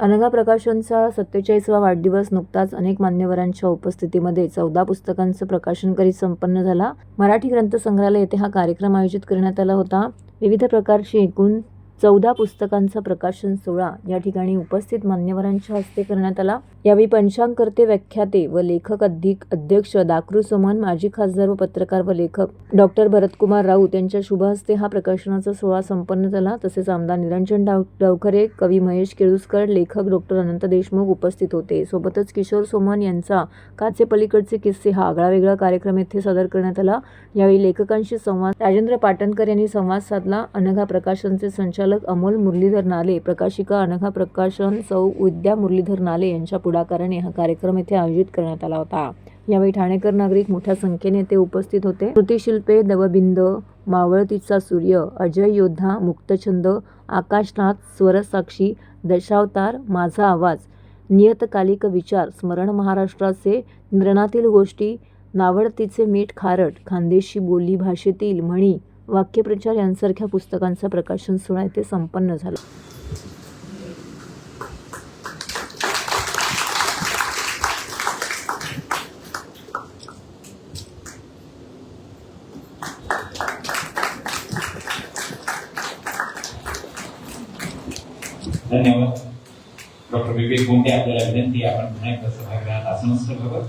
अनघा प्रकाशनचा सत्तेचाळीसवा वाढदिवस नुकताच अनेक मान्यवरांच्या उपस्थितीमध्ये चौदा पुस्तकांचं प्रकाशन करीत संपन्न झाला. मराठी ग्रंथसंग्रहालय येथे हा कार्यक्रम आयोजित करण्यात आला होता. विविध प्रकारची एकूण चौदा पुस्तकांचा प्रकाशन सोहळा या ठिकाणी उपस्थित मान्यवरांच्या हस्ते करण्यात आला. यावेळी पंचांगकर्ते व्याख्याते व लेखक अधिक अध्यक्ष दाकरू सोमन माजी खासदार व पत्रकार व लेखक डॉक्टर भरतकुमार राऊत यांच्या शुभहस्ते हा प्रकाशनाचा सोहळा संपन्न झाला. तसेच आमदार निरंजन डाव डावखरे कवी महेश केळुसकर लेखक डॉक्टर अनंत देशमुख उपस्थित होते. सोबतच किशोर सोमन यांचा काचे पलीकडचे किस्से हा आगळा वेगळा कार्यक्रम येथे सादर करण्यात आला. यावेळी लेखकांशी संवाद राजेंद्र पाटणकर यांनी संवाद साधला. अनघा प्रकाशनचे संचालक अमोल मुरलीधर नाले प्रकाशिका अनघा प्रकाशन सौ विद्या मुरलीधर नाले यांच्या पुढाकाराने हा कार्यक्रम येथे आयोजित करण्यात आला होता. यावेळी ठाणेकर नागरिक मोठ्या संख्येने ते उपस्थित होते. कृतीशिल्पे दवबिंद मावळतीचा सूर्य अजय योद्धा मुक्तछंद आकाशनाथ स्वरसाक्षी दशावतार माझा आवाज नियतकालिक विचार स्मरण महाराष्ट्राचे नृणातील गोष्टी नावडतीचे मीठ खारट खानदेशी बोली भाषेतील म्हणी वाक्यप्रचार यांसारख्या पुस्तकांचं प्रकाशन सोहळा येथे संपन्न झाला. धन्यवाद. डॉक्टर विवेक गोंडे आपल्याला विनंती आपण पुन्हा एकदा सभागृहात आसनस्थ व्हावं